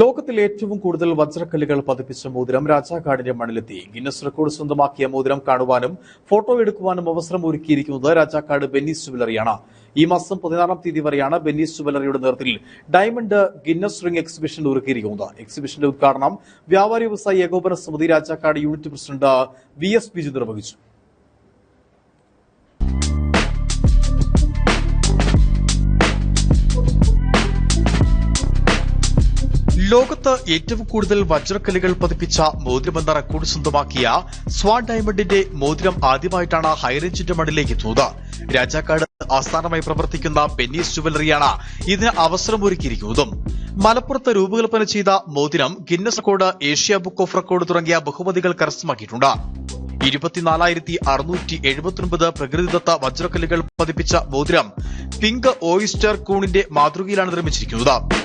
ലോകത്തിൽ ഏറ്റവും കൂടുതൽ വജ്രക്കല്ലുകൾ പതിപ്പിച്ച മോതിരം രാജാക്കാടിന്റെ മണ്ണിലെത്തി. ഗിന്നസ് റെക്കോർഡ് സ്വന്തമാക്കിയ മോതിരം കാണുവാനും ഫോട്ടോ എടുക്കുവാനും അവസരം ഒരുക്കിയിരിക്കുന്നത് രാജാക്കാട് ബെന്നീസ് ജുവലറിയാണ് ഈ മാസം പതിനാറാം തീയതി വരെയാണ് ബെന്നീസ് ജുവലറിയുടെ നേതൃത്വത്തിൽ ഡയമണ്ട് ഗിന്നസ് റിംഗ് എക്സിബിഷൻ ഒരുക്കിയിരിക്കുന്നത്. എക്സിബിഷന്റെ ഉദ്ഘാടനം വ്യാപാരി വ്യവസായി ഏകോപന സമിതി Rajakkad unit president V S Biju നിർവഹിച്ചു. ലോകത്ത് ഏറ്റവും കൂടുതൽ വജ്രക്കല്ലുകൾ പതിപ്പിച്ച മോതിരമെന്ന റെക്കോർഡ് സ്വന്തമാക്കിയ സ്വാൻ ഡയമണ്ടിന്റെ മോതിരം ആദ്യമായിട്ടാണ് ഹൈറേഞ്ചിന്റെ മണ്ണിലേക്ക് എത്തുന്നത്. രാജാക്കാട് ആസ്ഥാനമായി പ്രവർത്തിക്കുന്ന പെന്നീസ് ജുവലറിയാണ് ഇതിന് അവസരമൊരുക്കിയിരിക്കുന്നതും. മലപ്പുറത്ത് രൂപകൽപ്പന ചെയ്ത മോതിരം Guinness record Asia book of record തുടങ്ങിയ ബഹുമതികൾ കരസ്ഥമാക്കിയിട്ടുണ്ട്. ഇരുപത്തിനാലായിരത്തി അറുന്നൂറ്റി എഴുപത്തിയൊൻപത് പ്രകൃതിദത്ത വജ്രക്കല്ലുകൾ പതിപ്പിച്ച മോതിരം പിങ്ക് ഓയിസ്റ്റർ കൂണിന്റെ മാതൃകയിലാണ് നിർമ്മിച്ചിരിക്കുന്നത്.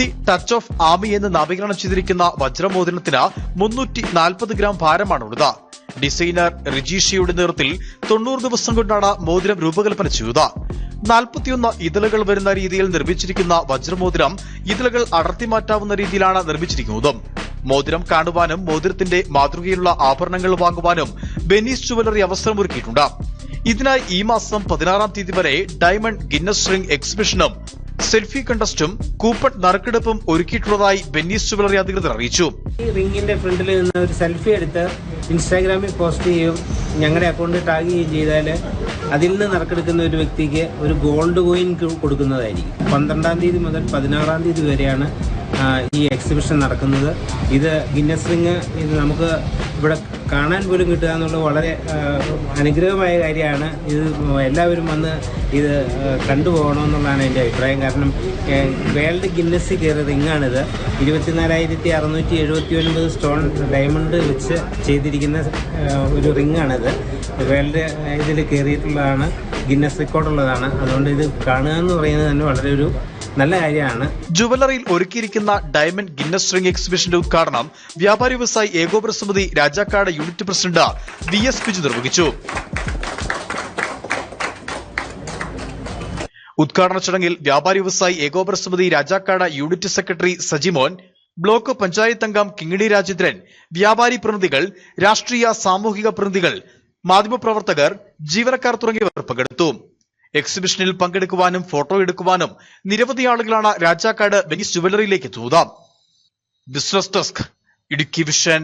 ദി ടച്ച് ഓഫ് ആമി എന്ന് നവീകരണം ചെയ്തിരിക്കുന്ന വജ്രമോതിരത്തിന് മുന്നൂറ്റി നാൽപ്പത് ഗ്രാം ഭാരമാണുള്ളത്. ഡിസൈനർ റിജീഷയുടെ നേതൃത്വത്തിൽ തൊണ്ണൂറ് ദിവസം കൊണ്ടാണ് മോതിരം രൂപകൽപ്പന ചെയ്തത്. നാൽപ്പത്തിയൊന്ന് ഇതളുകൾ വരുന്ന രീതിയിൽ നിർമ്മിച്ചിരിക്കുന്ന വജ്രമോതിരം ഇതളുകൾ അടർത്തി മാറ്റാവുന്ന രീതിയിലാണ് നിർമ്മിച്ചിരിക്കുന്നത്. മോതിരം കാണുവാനും മോതിരത്തിന്റെ മാതൃകയിലുള്ള ആഭരണങ്ങൾ വാങ്ങുവാനും ബെനീസ് ജുവലറി അവസരമൊരുക്കിയിട്ടുണ്ട് ഇതിനായി ഈ മാസം പതിനാറാം തീയതി വരെ ഡയമണ്ട് ഗിന്നസ് റിംഗ് എക്സിബിഷനും സെൽഫി കണ്ടസ്റ്റും കൂപ്പൺ നറുക്കെടുപ്പും ഒരുക്കിയിട്ടുള്ളതായി ബെന്നീസ് ജുവലറി അധികൃതർ അറിയിച്ചു. ഈ റിംഗിന്റെ ഫ്രണ്ടിൽ നിന്ന് ഒരു സെൽഫി എടുത്ത് ഇൻസ്റ്റാഗ്രാമിൽ പോസ്റ്റ് ചെയ്യും ഞങ്ങളുടെ അക്കൗണ്ട് ടാഗ് ചെയ്യുകയും ചെയ്താൽ അതിൽ നിന്ന് നറുക്കെടുക്കുന്ന ഒരു വ്യക്തിക്ക് ഒരു ഗോൾഡ് കോയിൻ കൊടുക്കുന്നതായിരിക്കും. പന്ത്രണ്ടാം തീയതി മുതൽ പതിനാറാം തീയതി വരെയാണ് ഈ എക്സിബിഷൻ നടക്കുന്നത്. ഇത് ഗിന്നസ് റിങ് ഇത് നമുക്ക് ഇവിടെ കാണാൻ പോലും കിട്ടുക എന്നുള്ളത് വളരെ അനുഗ്രഹമായ കാര്യമാണ്. ഇത് എല്ലാവരും വന്ന് ഇത് കണ്ടുപോകണമെന്നുള്ളതാണ് എന്റെ അഭിപ്രായം. കാരണം വേൾഡ് ഗിന്നസ് കയറിയ റിങ്ങാണിത്. ഇരുപത്തിനാലായിരത്തി അറുന്നൂറ്റി എഴുപത്തി ഒൻപത് സ്റ്റോൺ ഡയമണ്ട് വെച്ച് ചെയ്തിരിക്കുന്ന ഒരു റിങ്ങാണിത്. വേൾഡ് ഇതിൽ കയറിയിട്ടുള്ളതാണ്. ഗിന്നസ് റെക്കോർഡുള്ളതാണ് അതുകൊണ്ട് ഇത് കാണുക എന്ന് പറയുന്നത് തന്നെ വളരെ ഒരു നല്ല കാര്യമാണ്. ജുവലറിയിൽ ഒരുക്കിയിരിക്കുന്ന ഡയമണ്ട് ഗിന്നസ് റിംഗ് എക്സിബിഷന്റെ ഉദ്ഘാടനം വ്യാപാരി വ്യവസായി ഏകോപന സമിതി Rajakkad unit president V S Biju നിർവഹിച്ചു. ഉദ്ഘാടന ചടങ്ങിൽ വ്യാപാരി വ്യവസായി ഏകോപന സമിതി Rajakkad unit secretary Sajimon block panchayat അംഗം കിങ്ങിണി രാജേന്ദ്രൻ വ്യാപാരി പ്രതിനിധികൾ രാഷ്ട്രീയ സാമൂഹിക പ്രതിനിധികൾ മാധ്യമപ്രവർത്തകർ ജീവനക്കാർ തുടങ്ങിയവർ പങ്കെടുത്തു. എക്സിബിഷനിൽ പങ്കെടുക്കുവാനും ഫോട്ടോ എടുക്കുവാനും നിരവധി ആളുകളാണ് രാജാക്കാട് വെനീസ് ജുവലറിയിലേക്ക് എത്തുന്നത് ബിസിനസ് ഡെസ്ക് ഇടുക്കി വിഷൻ